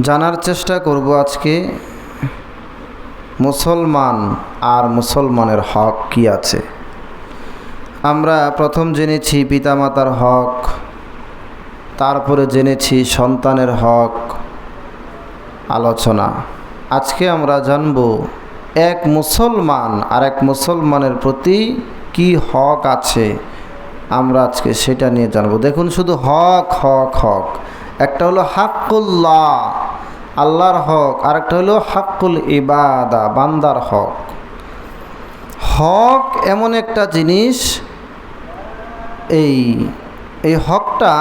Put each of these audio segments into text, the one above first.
জানার চেষ্টা করব আজকে, মুসলমান আর মুসলমানের হক কি আছে? আমরা প্রথম জেনেছি পিতামাতার হক, তারপরে জেনেছি সন্তানের হক আলোচনা। আজকে আমরা জানব এক মুসলমান আর এক মুসলমানের প্রতি কি হক আছে? আমরা আজকে সেটা নিয়ে জানব। দেখুন শুধু হক হক হক। একটা হলো হাক্কুল্লাহ। আল্লাহর হক আর একটা হলো হাক্কুল ইবাদা, বান্দার হক। হক এমন একটা জিনিস, এই এই হকটা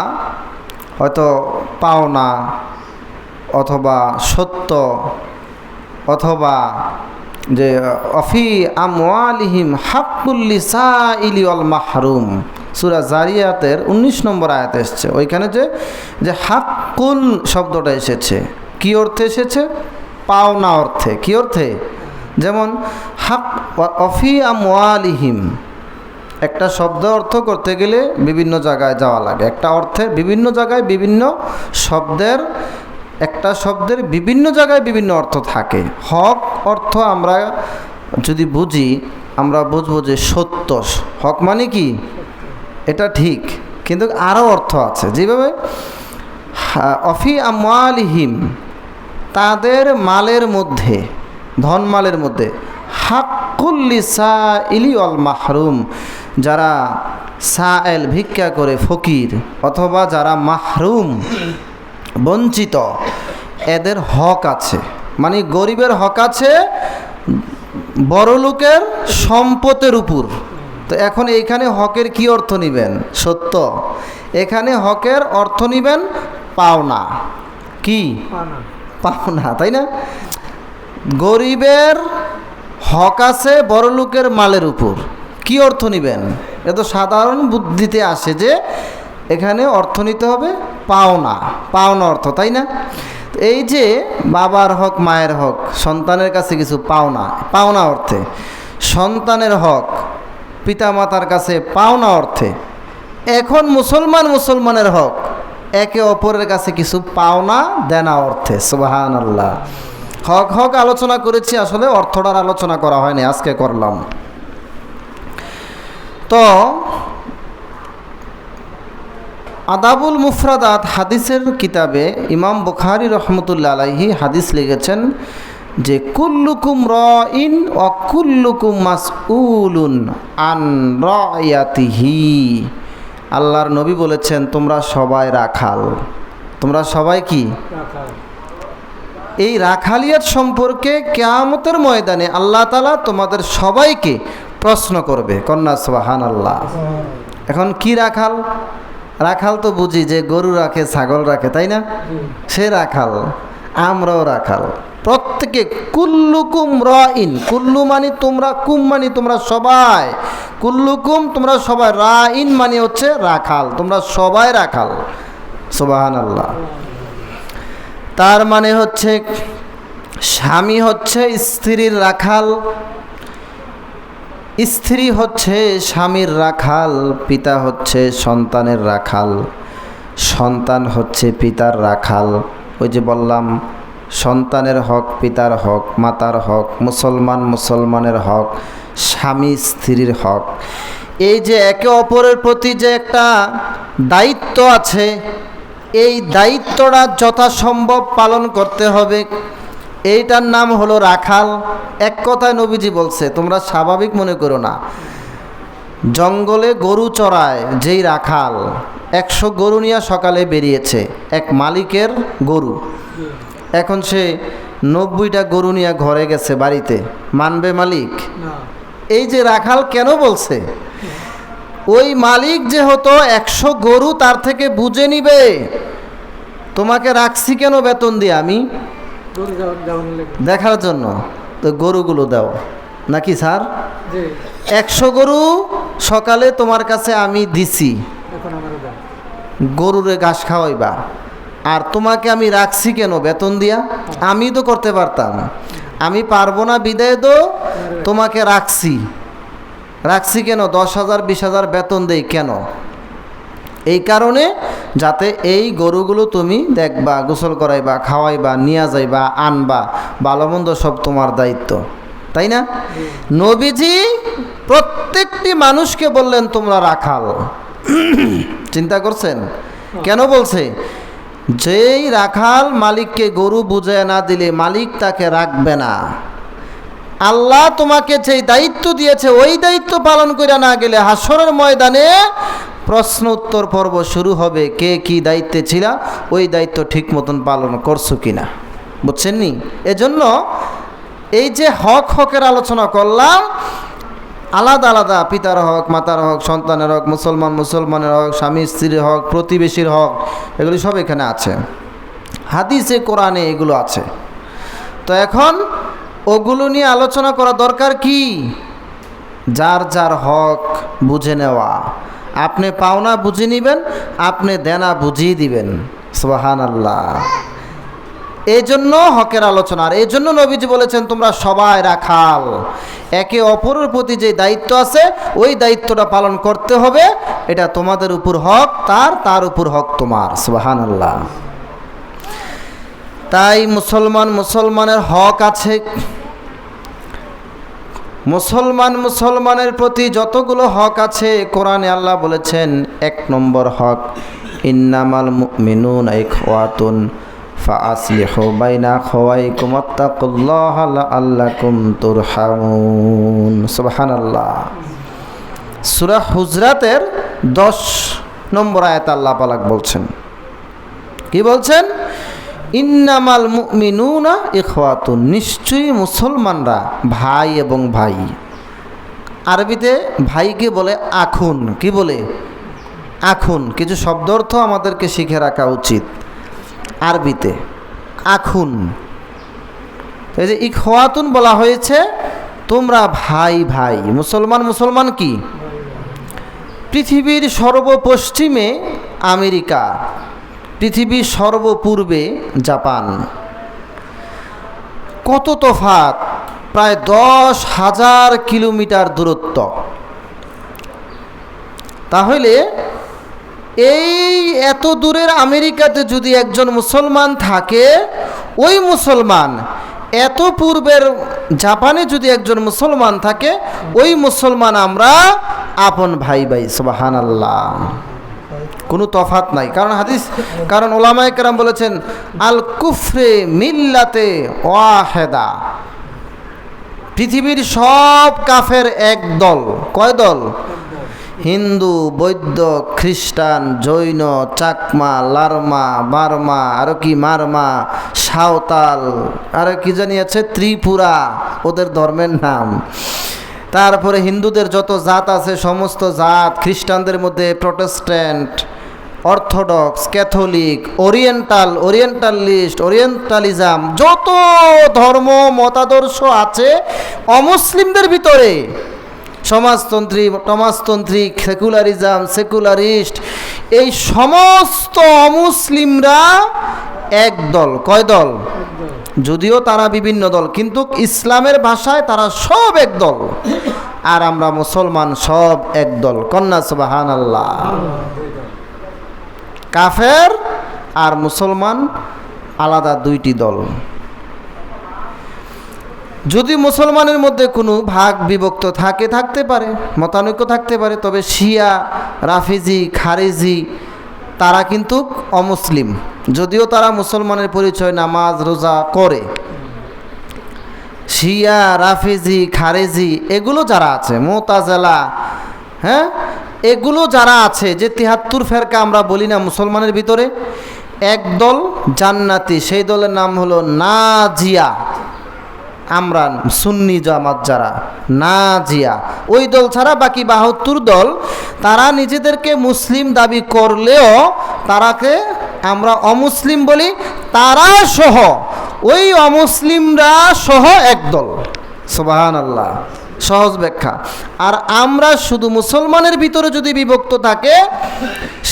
হয়তো পাওনা অথবা সত্য অথবা যে, অফি আমওয়ালিহিম হাক্কুল্লিসা ইলিওয়াল মাহরুম। সুরা জারিয়াতের ১৯ নম্বর আয়াত এসছে। ওইখানে যে যে হাক্কুল শব্দটা এসেছে। কি অর্থে এসেছে? পাওনা অর্থে। কি অর্থে? যেমন, হাক অফি আমওয়ালিহিম। একটা শব্দ অর্থ করতে গেলে বিভিন্ন জায়গায় যাওয়া লাগে। একটা অর্থে বিভিন্ন জায়গায় বিভিন্ন শব্দের, একটা শব্দের বিভিন্ন জায়গায় বিভিন্ন অর্থ থাকে। হক অর্থ আমরা যদি বুঝি, আমরা বুঝব যে সত্য। হক মানে কি? এটা ঠিক। কিন্তু আরও অর্থ আছে। যেভাবে অফি আমালিহিম তাদের মালের মধ্যে, ধন মালের মধ্যে হাক্কুল্লিসা ইলি অল মাহরুম, যারা সাএল ভিক্ষা করে ফকির অথবা যারা মাহরুম, বঞ্চিত, এদের হক আছে। মানে গরিবের হক আছে, বড়লোকের সম্পদের উপর। তো এখন এইখানে হকের কি অর্থ নিবেন? সত্য। এখানে হকের অর্থ নিবেন পাওনা। কি? পাওনা তাই না? গরিবের হক আছে বড়লোকের মালের উপর। কি অর্থ নিবেন? এ তো সাধারণ বুদ্ধিতে আসে যে এখানে অর্থ নিতে হবে পাওনা পাওনা অর্থ, তাই না? এই যে বাবার হক, মায়ের হক, সন্তানের কাছে কিছু পাওনা পাওনা অর্থে। সন্তানের হক, পিতামাতার কাছে পাওনা অর্থে। এখন মুসলমান মুসলমানের হক একে অপরের কাছে কিছু পাওনা দেনা অর্থে সুবাহান আল্লাহ হক হক আলোচনা করেছি, আসলে অর্থটার আলোচনা করা হয়নি, আজকে করলাম। তো, আদাবুল মুফরাদাত হাদিসের কিতাবে ইমাম বুখারি রহমতুল্লা আলাইহি হাদিস লিখেছেন যে, কুল্লুকুম র ইন ও কুল্লুকুম মাসউলুন আন রায়াতিহি আল্লাহর নবী বলেছেন তোমরা সবাই রাখাল। তোমরা সবাই কি? এই রাখালিয়াত সম্পর্কে কেয়ামতের ময়দানে আল্লাহ তালা তোমাদের সবাইকে প্রশ্ন করবে কন্যা সোহান আল্লাহ এখন কি রাখাল? রাখাল তো বুঝি যে গরু রাখে ছাগল রাখে তাই না? সে রাখাল। আমরাও রাখাল। প্রত্যেকে কুল্লুকুম র ইন কুল্লু মানে তোমরা, কুম মানি তোমরা সবাই। কুল্লুকুম তোমরা সবাই রা ইন মানে হচ্ছে রাখাল। তোমরা সবাই রাখাল। সোবাহান আল্লাহ তার মানে হচ্ছে স্বামী হচ্ছে স্ত্রীর রাখাল, স্ত্রী হচ্ছে স্বামীর রাখাল, পিতা হচ্ছে সন্তানের রাখাল, সন্তান হচ্ছে পিতার রাখাল। ওই যে বললাম, সন্তানের হক, পিতার হক, মাতার হক, মুসলমান মুসলমানের হক, স্বামী স্ত্রীর হক। এই যে একে অপরের প্রতি যে একটা দায়িত্ব আছে, এই দায়িত্বটা যথাসম্ভব পালন করতে হবে। এইটার নাম হলো রাখাল। এক কথায় নবীজি বলছে, তোমরা স্বাভাবিক মনে করো না। জঙ্গলে গরু চড়ায় যেই রাখাল একশো গরু নিয়ে সকালে বেরিয়েছে এক মালিকের গরু। এখন সে নব্বইটা গরু নিয়ে ঘরে গেছে বাড়িতে। মানবে মালিক? এই যে রাখাল কেন বলছে? ওই মালিক যে হতো একশো গরু তার থেকে বুঝে নিবে। তোমাকে রাখছি কেন বেতন দিয়ে আমি? দেখার জন্য। তো গরুগুলো দাও। নাকি স্যার? একশো গরু সকালে তোমার কাছে আমি দিছি। গরুরে ঘাস খাওয়াইবা। আর তোমাকে আমি রাখছি কেন বেতন দিয়া? আমি তো করতে পারতাম। আমি পারব না বিদায় তো তোমাকে রাখছি। রাখছি কেন? দশ হাজার বিশ হাজার বেতন দেই কেন? এই কারণে যাতে এই গরুগুলো তুমি দেখবা গোসল করাইবা খাওয়াইবা নিয়ে যাইবা আনবা ভালো মন্দ সব তোমার দায়িত্ব। তাই না? নবীজি প্রত্যেকটি মানুষকে বললেন, তোমরা রাখাল। চিন্তা করছেন? কেন বলছে? যেই রাখাল মালিককে গরু বুঝায় না দিলে মালিক তাকে রাখবে না। আল্লাহ তোমাকে যেই দায়িত্ব দিয়েছে, ওই দায়িত্ব পালন করে না গেলে হাসরের ময়দানে প্রশ্ন উত্তর পর্ব শুরু হবে, কে কি দায়িত্বে ছিল, ওই দায়িত্ব ঠিক মতন পালন করছ কিনা? বুঝছেন নি? এজন্য এই যে হক হকের আলোচনা করলাম, আলাদা আলাদা পিতার হক, মাতার হক, সন্তানের হক, মুসলমান, মুসলমানের হক, স্বামী, স্ত্রীর হক, প্রতিবেশীর হক, এগুলি সব এখানে আছে। হাদিসে, কোরআনে এগুলো আছে। তো এখন ওগুলো নিয়ে আলোচনা করা দরকার কি? যার যার হক বুঝে নেওয়া। আপনি পাওনা বুঝে নেবেন, আপনি দেনা বুঝিয়ে দিবেন। সোহান আল্লাহ এই জন্য হকের আলোচনা। আর এই জন্য নবীজি বলেছেন, তোমরা সবাই রাখাল। একে অপরের প্রতি যে দায়িত্ব আছে, ওই দায়িত্বটা পালন করতে হবে। এটা তোমাদের উপর হক, তার তার উপর হক তোমার। সুবাহান আল্লাহ তাই মুসলমান, মুসলমানের হক আছে। মুসলমান, মুসলমানের প্রতি যতগুলো হক আছে, কোরআনে আল্লাহ বলেছেন, এক নম্বর হক, ইন্নামাল মিনুন এই খোয়াতুন ফাসলিহু বাইনা খওয়াইকুম আত্তাকুল্লাহ লাআল্লাকুম তুরহামুন। সুবহানাল্লাহ। সূরা হুজরাতের 10 নম্বর আয়াত আল্লাহ পাক বলছেন। কি বলছেন? ইন্নামাল মুমিনুনা ইখওয়াতুন, নিশ্চয়ই মুসলমানরা ভাই এবং ভাই। আরবিতে ভাইকে বলে? আখুন। কি বলে? আখুন। কিছু শব্দ অর্থ আমাদেরকে শিখে রাখা উচিত। আরবিতে, আখুন। এই যে ইখওয়াতুন বলা হয়েছে, তোমরা ভাই ভাই, মুসলমান মুসলমান কি? পৃথিবীর সর্বপশ্চিমে আমেরিকা পৃথিবীর সর্বপূর্বে জাপান। কত তফাত প্রায় দশ হাজার কিলোমিটার দূরত্ব। তাহলে এই এত দূরের আমেরিকাতে যদি একজন মুসলমান থাকে, ওই মুসলমান, এত পূর্বের জাপানে যদি একজন মুসলমান থাকে, ওই মুসলমান আমরা আপন ভাই ভাই সুবাহান আল্লাহ কোনো তফাত নাই। কারণ হাদিস, কারণ ওলামায় কেরাম বলেছেন, আল কুফরে মিল্লাতে ওয়াহেদা। পৃথিবীর সব কাফের এক দল। কয় দল? হিন্দু বৌদ্ধ খ্রিস্টান, জৈন, চাকমা, লারমা, বার্মা আরও কি মারমা, সাঁওতাল আরও কি জানি আছে? ত্রিপুরা, ওদের ধর্মের নাম। তারপরে হিন্দুদের যত জাত আছে, সমস্ত জাত, খ্রিস্টানদের মধ্যে Protestant, Orthodox, Catholic, Oriental, Orientalist, Orientalism, যত ধর্ম, মতাদর্শ আছে, অমুসলিমদের ভিতরে সমাজতন্ত্রী সমাজতন্ত্রী, সেকুলারিজম, সেকুলারিস্ট, এই সমস্ত অমুসলিমরা এক দল। কয় দল? যদিও তারা বিভিন্ন দল, কিন্তু ইসলামের ভাষায় তারা সব এক দল। আর আমরা মুসলমান সব এক দল। কন্যা সুবাহান আল্লাহ কাফের আর মুসলমান আলাদা দুইটি দল। যদি মুসলমানের মধ্যে কোনো ভাগ বিভক্ত থাকে, থাকতে পারে, মতানৈক্য থাকতে পারে, তবে শিয়া, রাফিজি, খারেজি, তারা কিন্তু অমুসলিম। যদিও তারা মুসলমানের পরিচয় নামাজ, রোজা করে। শিয়া, রাফিজি, খারেজি, এগুলো যারা আছে, মোতাজেলা হ্যাঁ? এগুলো যারা আছে, যে তিহাত্তর ফেরকা আমরা বলি না মুসলমানের ভিতরে, এক দল জান্নাতি, সেই দলের নাম হলো নাজিয়া। আমরা সুন্নি জামাত যারা, না জিয়া। ওই দল ছাড়া বাকি বাহাত্তর দল, তারা নিজেদেরকে মুসলিম দাবি করলেও তারাকে আমরা অমুসলিম বলি, তারা সহ, ওই অমুসলিমরা সহ একদল সোবাহান আল্লাহ সহজ ব্যাখ্যা। আর আমরা শুধু মুসলমানের ভিতরে যদি বিভক্ত থাকে,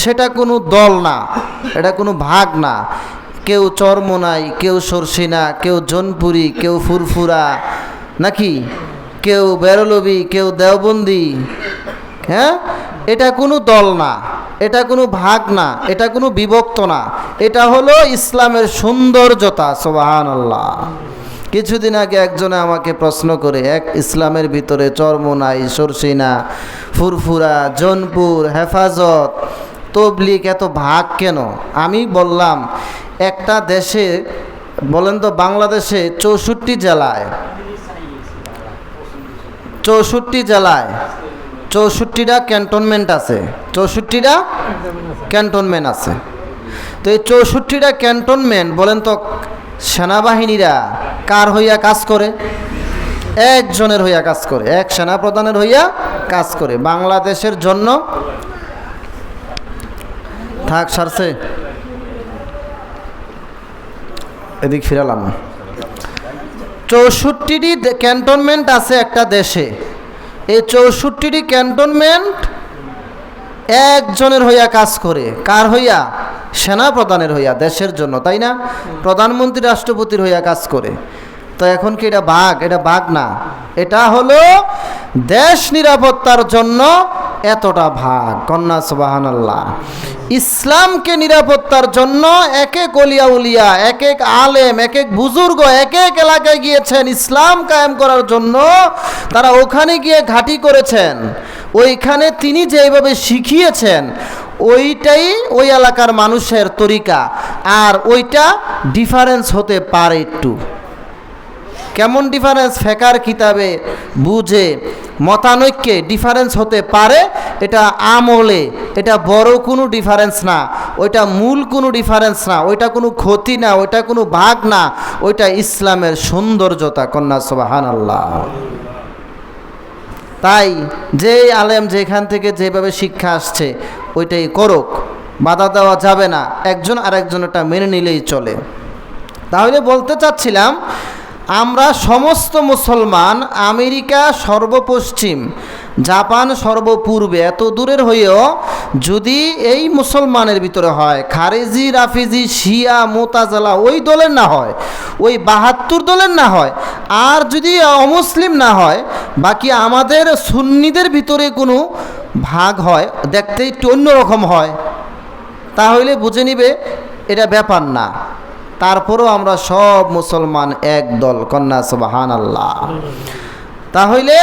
সেটা কোনো দল না, এটা কোনো ভাগ না। কেউ চরমোনাই কেউ সরসিনা কেউ জনপুরি, কেউ ফুরফুরা, নাকি? কেউ বেরলবি, কেউ দেওবন্দি হ্যাঁ? এটা কোনো দল না, এটা কোনো ভাগ না, এটা কোনো বিভক্ত না, এটা হলো ইসলামের সৌন্দর্যতা সোবাহান আল্লাহ কিছুদিন আগে একজনে আমাকে প্রশ্ন করে, এক ইসলামের ভিতরে চর্মনাই সরসিনা ফুরফুরা, জনপুর, হেফাজত তবলিক এত ভাগ কেন? আমি বললাম একটা দেশে, বলেন তো বাংলাদেশে চৌষট্টি জেলায় চৌষট্টি জেলায় চৌষট্টিটা ক্যান্টনমেন্ট আছে, চৌষট্টিটা ক্যান্টনমেন্ট আছে। তো এই চৌষট্টিটা ক্যান্টনমেন্ট, বলেন তো সেনাবাহিনীরা কার হইয়া কাজ করে? একজনের হইয়া কাজ করে, এক সেনাপ্রধানের হইয়া কাজ করে। বাংলাদেশের জন্য থাক, সারছে। এদিক ফিরালাম। চৌষট্টিটি ক্যান্টনমেন্ট আছে একটা দেশে। এই চৌষট্টিটি ক্যান্টনমেন্ট একজনের হইয়া কাজ করে। কার হইয়া? সেনা প্রধানের হইয়া, দেশের জন্য, তাই না? প্রধানমন্ত্রী, রাষ্ট্রপতির হইয়া কাজ করে। তো এখন কি এটা বাঘ? এটা বাঘ না। এটা হলো দেশ নিরাপত্তার জন্য এতটা ভাগ। কন্যা সুবাহান ইসলামকে নিরাপত্তার জন্য এক এক অলিয়া উলিয়া, এক এক আলেম, এক এক বুজুর্গ, এক এক এলাকায় গিয়েছেন, ইসলাম কায়েম করার জন্য তারা ওখানে গিয়ে ঘাঁটি করেছেন। ওইখানে তিনি যেভাবে শিখিয়েছেন, ওইটাই ওই এলাকার মানুষের তরিকা। আর ওইটা ডিফারেন্স হতে পারে একটু। কেমন ডিফারেন্স ফেকার কিতাবে বুঝে, মতানৈক্যে ডিফারেন্স হতে পারে? এটা আমলে, এটা বড় কোনো ডিফারেন্স না। ওইটা মূল কোনো ডিফারেন্স না। ওইটা কোনো ক্ষতি না, ওইটা কোনো ভাগ না। ওইটা ইসলামের সৌন্দর্যতা, কন্যা সোবাহান আল্লাহ তাই যে আলেম যেখান থেকে যেভাবে শিক্ষা আসছে, ওইটাই করুক। বাধা দেওয়া যাবে না। একজন আরেকজন ওটা মেনে নিলেই চলে। তাহলে বলতে চাচ্ছিলাম আমরা সমস্ত মুসলমান, আমেরিকা সর্বপশ্চিম, জাপান সর্বপূর্বে, এত দূরের হয়েও যদি এই মুসলমানের ভিতরে হয়, খারেজি, রাফিজি, শিয়া, মোতাজালা, ওই দলের না হয়, ওই বাহাত্তর দলের না হয়, আর যদি অমুসলিম না হয়, বাকি আমাদের সুন্নিদের ভিতরে কোনো ভাগ হয়, দেখতে একটু অন্যরকম হয়, তাহলে বুঝে নিবে এটা ব্যাপার না। তারপরেও আমরা সব মুসলমান এক দল, কন্যা সুবাহান আল্লাহ তাহলে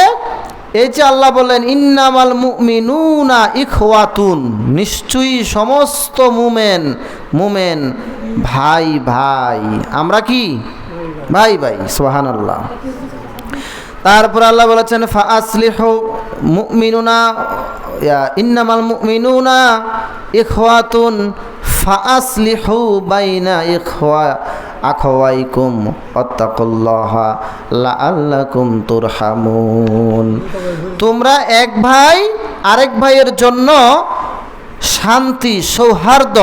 এই যে আল্লাহ বললেন, ইন্নামাল মুমিনুনা ইখওয়াতুন নিশ্চয়ই সমস্ত মুমেন মুমেন ভাই ভাই। আমরা কি? ভাই ভাই সোহান আল্লাহ তারপর আল্লাহ বলেছেন ফা আসলিহু মুমিনুনা ইন্নামাল মুমিনুনা ইখওয়াতুন ফা আসলিহু বাইনা ইখওয়া আখওয়াইকুম অত্তাকুল্লাহা লাআল্লাকুম তুরহামুন। তোমরা এক ভাই, আরেক ভাইয়ের জন্য শান্তি, সৌহার্দ্য,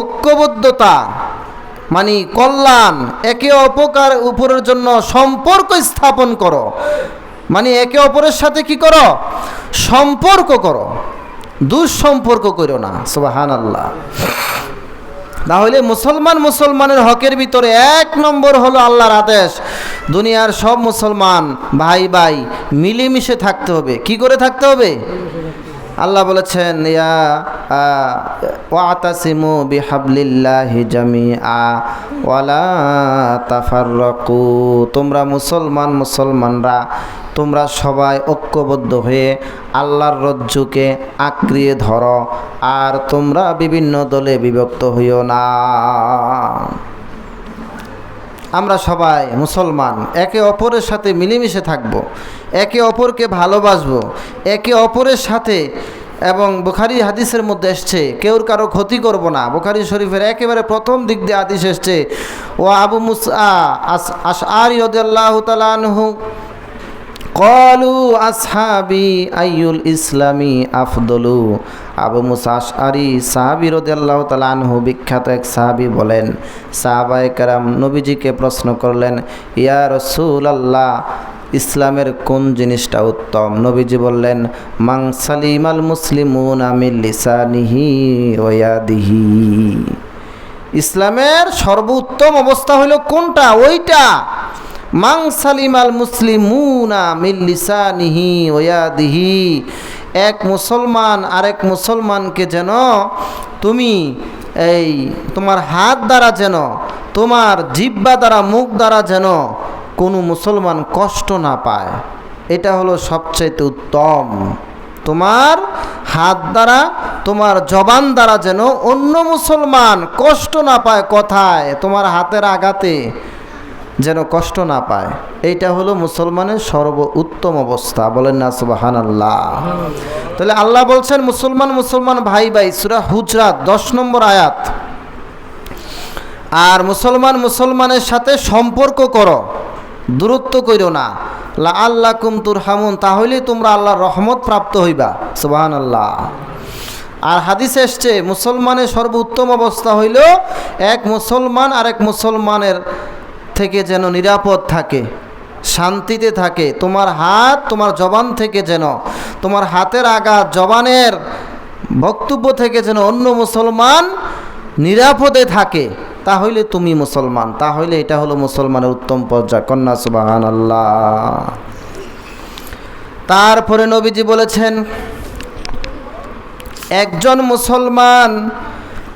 ঐক্যবদ্ধতা মানে কল্যাণ, একে অপকার উপরের জন্য সম্পর্ক স্থাপন করো। মানে একে অপরের সাথে কি করো? সম্পর্ক করো। দুঃসম্পর্ক করো না সুবাহান আল্লাহ তাহলে মুসলমান মুসলমানের হকের ভিতরে এক নম্বর হলো আল্লাহর আদেশ। দুনিয়ার সব মুসলমান ভাই ভাই মিলেমিশে থাকতে হবে। কি করে থাকতে হবে? আল্লাহ বলেছেন, ইয়া ওয়ালা তোমরা মুসলমান, মুসলমানরা, তোমরা সবাই ঐক্যবদ্ধ হয়ে আল্লাহর রজ্জুকে আঁকড়িয়ে ধরো, আর তোমরা বিভিন্ন দলে বিভক্ত হইও না। আমরা সবাই মুসলমান। একে অপরের সাথে মিলেমিশে থাকব। একে অপরকে ভালোবাসবো। একে অপরের সাথে এবং বুখারি হাদিসের মধ্যে এসছে কেউর কারও ক্ষতি করব না। বুখারি শরীফের একেবারে প্রথম দিক দিয়ে হাদিস এসছে ও আবু মুসা আস আস আর আল্লাহ তালানহু কলু আসহাবি আইউল ইসলামী আফদলু। আবু মুসাস আরি সাহাবি রদাল্লাহ তালানহু বিখ্যাত এক সাহাবি বলেন, সাহাবায় কারাম নবীজিকে প্রশ্ন করলেন, ইয়া রসুল আল্লাহ ইসলামের কোন জিনিসটা উত্তম? নবীজি বললেন মাং সালিমাল মুসলিমুন লিসানিহি ওয়াদিহি ইসলামের সর্বোত্তম অবস্থা হলো কোনটা? ওইটা। মাং সালিমাল মুসলিমুনা মিল্লিসানিহি ওয়াদিহি এক মুসলমান আরেক মুসলমানকে যেন তুমি এই তোমার হাত দ্বারা যেন, তোমার জিব্বা দ্বারা, মুখ দ্বারা যেন কোনো মুসলমান কষ্ট না পায়। এটা হলো সবচাইতে উত্তম। তোমার হাত দ্বারা, তোমার জবান দ্বারা যেন অন্য মুসলমান কষ্ট না পায় কথায়, তোমার হাতের আঘাতে। যেন কষ্ট না পায়। এইটা হলো মুসলমানের সর্ব উত্তম অবস্থা। বলেন না সুবাহান আল্লাহ তাহলে আল্লাহ বলছেন, মুসলমান মুসলমান ভাই ভাই, সুরা হুজরাত, দশ নম্বর আয়াত। আর মুসলমান, মুসলমানের সাথে সম্পর্ক করো, দূরত্ব কইরো না। আল্লাহ কুমতুর হামুন তাহলে তোমরা আল্লাহর রহমত প্রাপ্ত হইবা সুবাহান আল্লাহ আর হাদিস এসছে, মুসলমানের সর্বোত্তম অবস্থা হইল এক মুসলমান আর এক মুসলমানের থেকে যেন নিরাপদ থাকে, শান্তিতে থাকে। তোমার হাত তোমার জবান থেকে যেন, তোমার হাতের আঘাত জবানের বক্তব্য থেকে যেন অন্য মুসলমান নিরাপদে থাকে, তাহলে তুমি মুসলমান। তাহলে এটা হলো মুসলমানের উত্তম পর্যায়। কন্যা সুবাহান আল্লাহ তারপরে নবীজি বলেছেন, একজন মুসলমান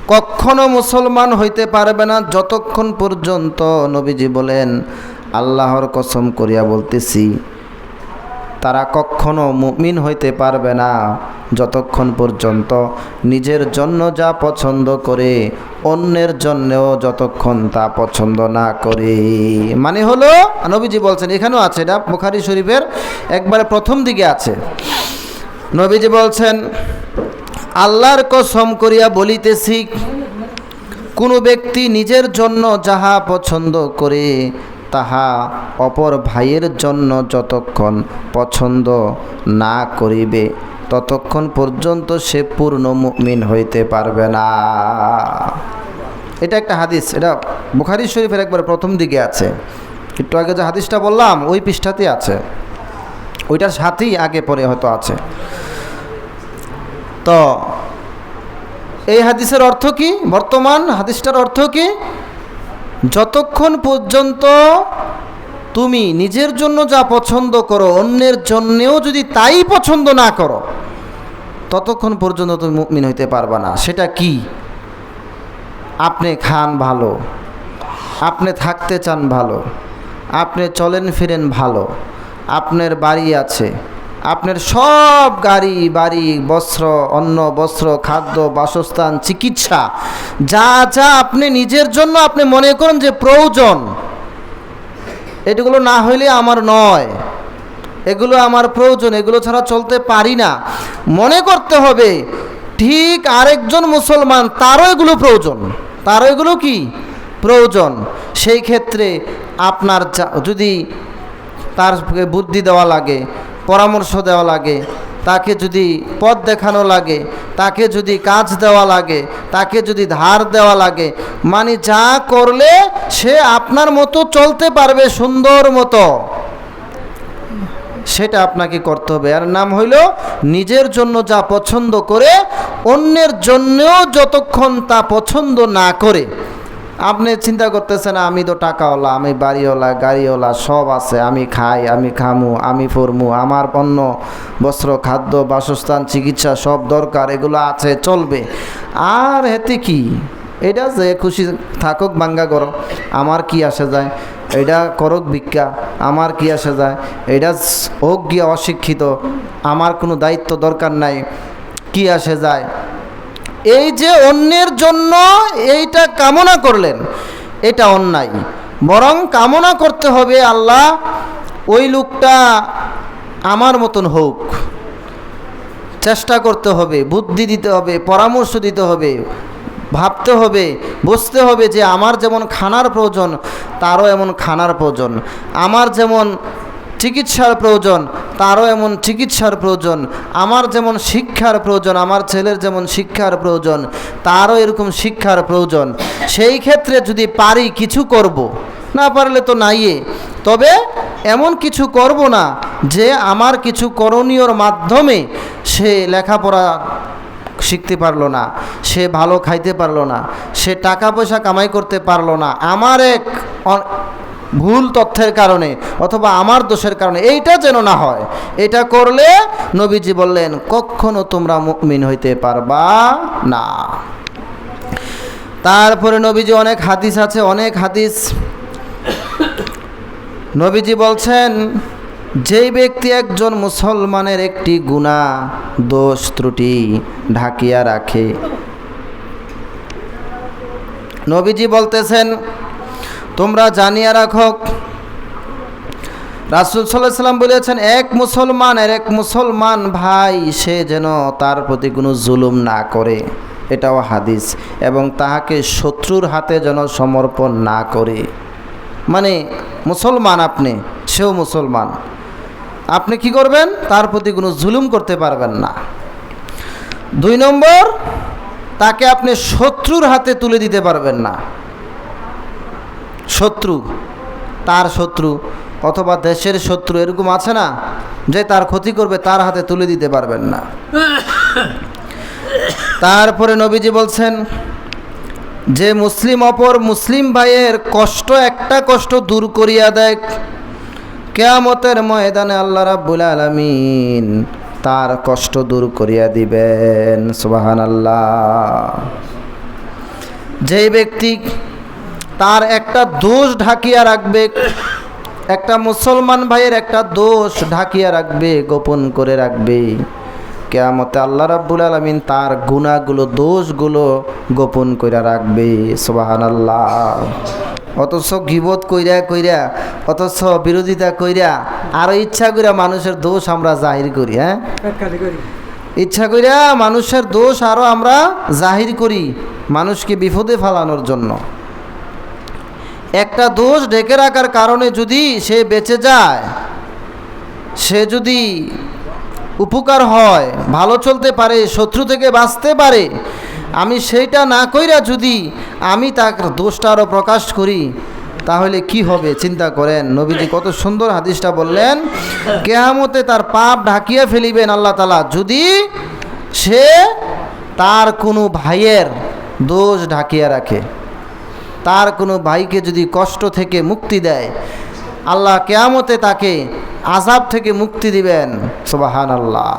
কখনো মুসলমান হইতে পারবে না যতক্ষণ পর্যন্ত নবীজি বলেন, আল্লাহর কসম করিয়া বলতেছি, তারা কখনো মুমিন হইতে পারবে না যতক্ষণ পর্যন্ত নিজের জন্য যা পছন্দ করে, অন্যের জন্যও যতক্ষণ তা পছন্দ না করে। মানে হলো, নবীজি বলছেন, এখানেও আছে, এটা বুখারি শরীফের একবারে প্রথম দিকে আছে। নবীজি বলছেন আল্লাহর কসম করিয়া বলিতেছি, কোনো ব্যক্তি নিজের জন্য যাহা পছন্দ করে, তাহা অপর ভাইয়ের জন্য যতক্ষণ পছন্দ না করিবে, ততক্ষণ পর্যন্ত সে পূর্ণ মুমিন হইতে পারবে না। এটা একটা হাদিস, এটা বুখারি শরীফের একবার প্রথম দিকে আছে। একটু আগে যে হাদিসটা বললাম, ওই পৃষ্ঠাতেই আছে। ওইটার সাথেই আগে পরে হয়তো আছে। তো এই হাদিসের অর্থ কি? বর্তমান হাদিসটার অর্থ কি? যতক্ষণ পর্যন্ত তুমি নিজের জন্য যা পছন্দ করো, অন্যের জন্যেও যদি তাই পছন্দ না করো, ততক্ষণ পর্যন্ত তুমি মুমিন হইতে পারবা না। সেটা কি? আপনি খান ভালো, আপনি থাকতে চান ভালো, আপনি চলেন ফিরেন ভালো, আপনার বাড়ি আছে আপনার সব গাড়ি, বাড়ি, বস্ত্র, অন্ন, বস্ত্র, খাদ্য, বাসস্থান, চিকিৎসা, যা যা আপনি নিজের জন্য আপনি মনে করেন যে প্রয়োজন, এগুলো না হইলে আমার নয়। এগুলো আমার প্রয়োজন, এগুলো ছাড়া চলতে পারি না। মনে করতে হবে, ঠিক আরেকজন মুসলমান, তারও এগুলো প্রয়োজন। তারও এগুলো কি? প্রয়োজন। সেই ক্ষেত্রে আপনার যদি তার বুদ্ধি দেওয়া লাগে পরামর্শ দেওয়া লাগে, তাকে যদি পথ দেখানো লাগে, তাকে যদি কাজ দেওয়া লাগে, তাকে যদি ধার দেওয়া লাগে মানে যা করলে সে আপনার মতো চলতে পারবে সুন্দর মতো। সেটা আপনাকে করতে হবে। আর নাম হইল নিজের জন্য যা পছন্দ করে, অন্যের জন্যও যতক্ষণ তা পছন্দ না করে। আপনি চিন্তা করতেছেন, আমি তো টাকাওয়ালা, আমি বাড়িওয়ালা, গাড়িওয়ালা, সব আছে, আমি খাই, আমি খামু, আমি ফরমু, আমার পণ্য, বস্ত্র, খাদ্য, বাসস্থান, চিকিৎসা সব দরকার, এগুলো আছে, চলবে। আর হেতে কি? এটা যে খুশি থাকুক বাঙ্গা করো আমার কি আসে যায়? এটা করক ভিক্ষা, আমার কি আসে যায়? এটা হোক গিয়া অশিক্ষিত, আমার কোনো দায়িত্ব দরকার নাই, কি আসে যায়? এই যে অন্যের জন্য এইটা কামনা করলেন, এটা অন্যায়। বরং কামনা করতে হবে, আল্লাহ, ওই লোকটা আমার মতন হোক। চেষ্টা করতে হবে, বুদ্ধি দিতে হবে, পরামর্শ দিতে হবে, ভাবতে হবে, বুঝতে হবে যে আমার যেমন খানার প্রয়োজন, তারও এমন খানার প্রয়োজন। আমার যেমন চিকিৎসার প্রয়োজন, তারও এমন চিকিৎসার প্রয়োজন, আমার যেমন শিক্ষার প্রয়োজন, আমার ছেলের যেমন শিক্ষার প্রয়োজন, তারও এরকম শিক্ষার প্রয়োজন সেই ক্ষেত্রে যদি পারি কিছু করব। না পারলে তো নাইয়ে তবে এমন কিছু করব না যে আমার কিছু করণীয়র মাধ্যমে সে লেখাপড়া শিখতে পারল না, সে ভালো খাইতে পারল না, সে টাকা পয়সা কামাই করতে পারল না আমার এক ভুল তথ্যের কারণে অথবা আমার দোষের কারণে, এইটা যেন না হয়। এটা করলে নবীজি বললেন, কখনো তোমরা মুমিন হইতে পারবা না। তারপরে নবীজি অনেক হাদিস আছে, অনেক হাদিস। নবীজি বলছেন, যেই ব্যক্তি একজন মুসলমানের একটি গুণা দোষ, ত্রুটি ঢাকিয়া রাখে। নবীজি বলতেছেন তোমরা জানিয়া রাখো, রাসুল সাল্লাহ সাল্লাম বলেছেন, এক মুসলমানের এক মুসলমান ভাই, সে যেন তার প্রতি কোনো জুলুম না করে। এটাও হাদিস। এবং তাহাকে শত্রুর হাতে যেন সমর্পণ না করে। মানে মুসলমান আপনি, সেও মুসলমান। আপনি কি করবেন? তার প্রতি কোনো জুলুম করতে পারবেন না। দুই নম্বর, তাকে আপনি শত্রুর হাতে তুলে দিতে পারবেন না। শত্রু, তার শত্রু অথবা দেশের শত্রু এরকম আছে না যে তার ক্ষতি করবে, তার হাতে তুলে দিতে পারবেন না। তারপরে নবীজি বলছেন, যে মুসলিম অপর মুসলিম ভাইয়ের কষ্ট, একটা কষ্ট দূর করিয়া দেয় কেয়ামতের ময়দানে আল্লাহ রাব্বুল আলামিন তার কষ্ট দূর করিয়া দিবেন। সুবাহান আল্লাহ যেই ব্যক্তি তার একটা দোষ ঢাকিয়া রাখবে। একটা মুসলমান ভাইয়ের একটা দোষ ঢাকিয়া রাখবে, গোপন করে রাখবে। কেয়ামতে আল্লাহ রাব্বুল আলমিন তার গুণাগুলো দোষগুলো গোপন করে রাখবে। সুবাহান আল্লাহ অথচ গিবত কইরা কইরা, অথচ বিরোধিতা কইরা আরও ইচ্ছা কইরা মানুষের দোষ আমরা জাহির করি হ্যাঁ? ইচ্ছা কইরা মানুষের দোষ আরও আমরা জাহির করি, মানুষকে বিপদে ফালানোর জন্য। একটা দোষ ঢেকে রাখার কারণে যদি সে বেঁচে যায়, সে যদি উপকার হয়, ভালো চলতে পারে, শত্রু থেকে বাঁচতে পারে, আমি সেইটা না কইরা যদি আমি তার দোষটা আরও প্রকাশ করি, তাহলে কি হবে? চিন্তা করেন। নবীজি কত সুন্দর হাদিসটা বললেন, কেয়ামতে তার পাপ ঢাকিয়ে ফেলিবেন আল্লাহ তালা যদি সে তার কোনো ভাইয়ের দোষ ঢাকিয়ে রাখে। তার কোনো ভাইকে যদি কষ্ট থেকে মুক্তি দেয়, আল্লাহ কেয়ামতে তাকে আজাব থেকে মুক্তি দিবেন। সুবাহান আল্লাহ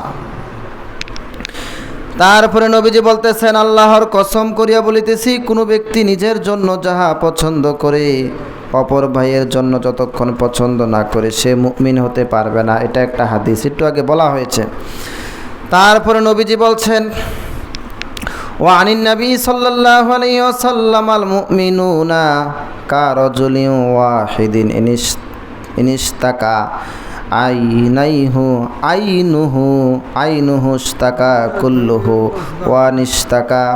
তারপরে নবীজি বলতেছেন, আল্লাহর কসম করিয়া বলিতেছি, কোনো ব্যক্তি নিজের জন্য যাহা পছন্দ করে, অপর ভাইয়ের জন্য যতক্ষণ পছন্দ না করে সে মুমিন হতে পারবে না। এটা একটা হাদিস, একটু আগে বলা হয়েছে। তারপরে নবীজি বলছেন وعن النبي صلى الله عليه وسلم المؤمنون كرجل واحد إن اشت- إن اشتكى عينيه عينه عينه اشتكى كله وإن اشتكى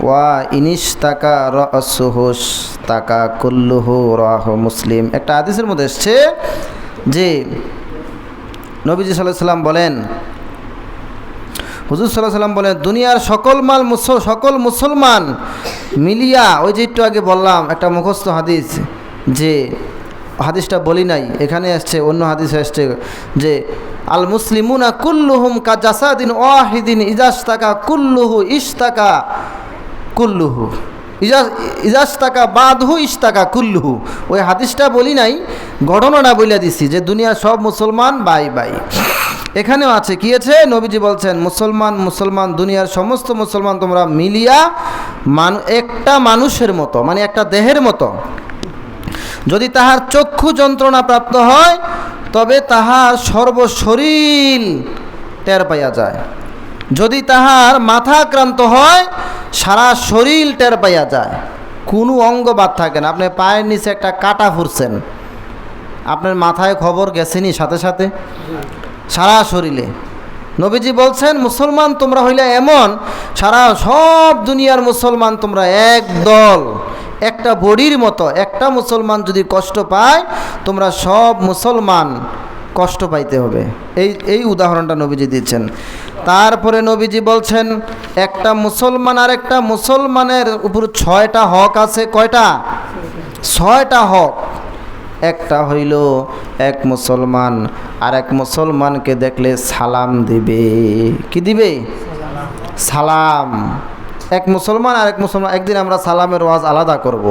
وإن اشتكى رأسه اشتكى كله রাহ মুসলিম একটা হাদিসের মধ্যে এসছে যে নবীজি সাল্লাহ সাল্লাম বলেন হুজুর সাল্লাহ সাল্লাম বলেন, দুনিয়ার সকল মাল মুসল সকল মুসলমান মিলিয়া, ওই যে একটু আগে বললাম একটা মুখস্থ হাদিস, যে হাদিসটা বলি নাই, এখানে আসছে, অন্য হাদিস আসছে, যে আল মুসলিমুনা কুল্লুহুম কা জাসাদিন ওয়াহিদিন ইজাস্তাকা কুল্লুহু ইস্তাকা কুল্লুহু ইজাজ ইজাস্তাকা বাদহু ইস্তাকা কুল্লুহু। ওই হাদিসটা বলি নাই ঘটনাটা বলে দিছি যে দুনিয়ার সব মুসলমান বাই বাই। এখানেও আছে, কি আছে? নবীজি বলছেন, মুসলমান মুসলমান, দুনিয়ার সমস্ত মুসলমান তোমরা মিলিয়া মান, একটা মানুষের মতো মানে একটা দেহের মতো। যদি তাহার চক্ষু যন্ত্রণা প্রাপ্ত হয়, তবে তাহার সর্বশরীর টের পাইয়া যায়। যদি তাহার মাথা আক্রান্ত হয়, সারা শরীর টের পাইয়া যায়। কোনো অঙ্গ বাদ থাকে না। আপনি পায়ের নিচে একটা কাটা ফুরছেন। আপনার মাথায় খবর গেছেনি সাথে সাথে? সারা শরীরে। নবীজি বলছেন, মুসলমান তোমরা হইলে এমন, সারা সব দুনিয়ার মুসলমান তোমরা এক দল, একটা বডির মতো। একটা মুসলমান যদি কষ্ট পায়, তোমরা সব মুসলমান কষ্ট পাইতে হবে। এই এই উদাহরণটা নবীজি দিচ্ছেন। তারপরে নবীজি বলছেন, একটা মুসলমান আর একটা মুসলমানের উপর ছয়টা হক আছে। কয়টা? ছয়টা হক। একটা হইল এক মুসলমান আর এক মুসলমানকে দেখলে সালাম দিবে। কি দিবে? সালাম। এক মুসলমান আর এক মুসলমান, একদিন আমরা সালামের ওয়াজ আলাদা করব।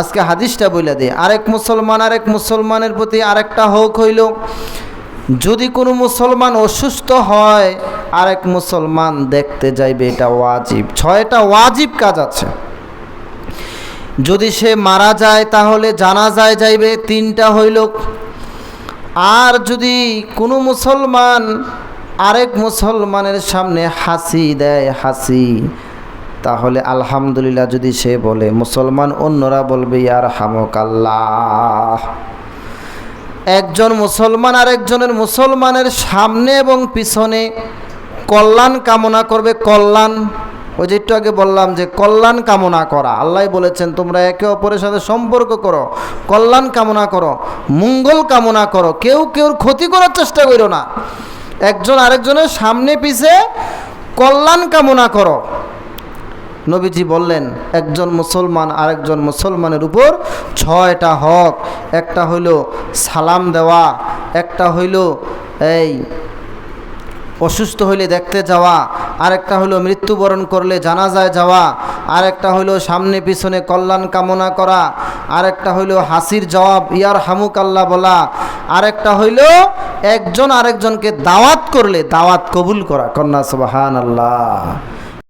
আজকে হাদিসটা বলে দিই আরেক মুসলমান, আরেক মুসলমানের প্রতি আরেকটা হোক হইল, যদি কোনো মুসলমান অসুস্থ হয়, আরেক মুসলমান দেখতে যাইবে এটা ওয়াজিব। ছয়টা ওয়াজিব কাজ আছে। যদি সে মারা যায়, তাহলে জানা যায় যাইবে। তিনটা হইল আর যদি কোনো মুসলমান আরেক মুসলমানের সামনে হাসি দেয়, হাসি, তাহলে আলহামদুলিল্লাহ যদি সে বলে, মুসলমান অন্যরা বলবে ইয়ার হামক আল্লাহ একজন মুসলমান আরেকজনের মুসলমানের সামনে এবং পিছনে কল্যাণ কামনা করবে, কল্যাণ ওই যে একটু আগে বললাম যে কল্যাণ কামনা করা। আল্লাহ বলেছেন, তোমরা একে অপরের সাথে সম্পর্ক করো, কল্যাণ কামনা করো, মঙ্গল কামনা করো। কেউ কেউ ক্ষতি করার চেষ্টা করো না। একজন আরেকজনের সামনে পিছে কল্যাণ কামনা করো। নবীজি বললেন, একজন মুসলমান আরেকজন মুসলমানের উপর ছয়টা হক। একটা হইল সালাম দেওয়া, একটা হইল এই অসুস্থ হইলে দেখতে যাওয়া, আরেকটা হলো মৃত্যুবরণ করলে জানাজায় যাওয়া, আরেকটা হইল সামনে পিছনে কল্যাণ কামনা করা, আরেকটা হইল হাসির জবাব ইয়ার হামুক আল্লাহ বলা, আরেকটা হইল একজন আরেকজনকে দাওয়াত করলে দাওয়াত কবুল করা। কন্যা সুবাহান আল্লাহ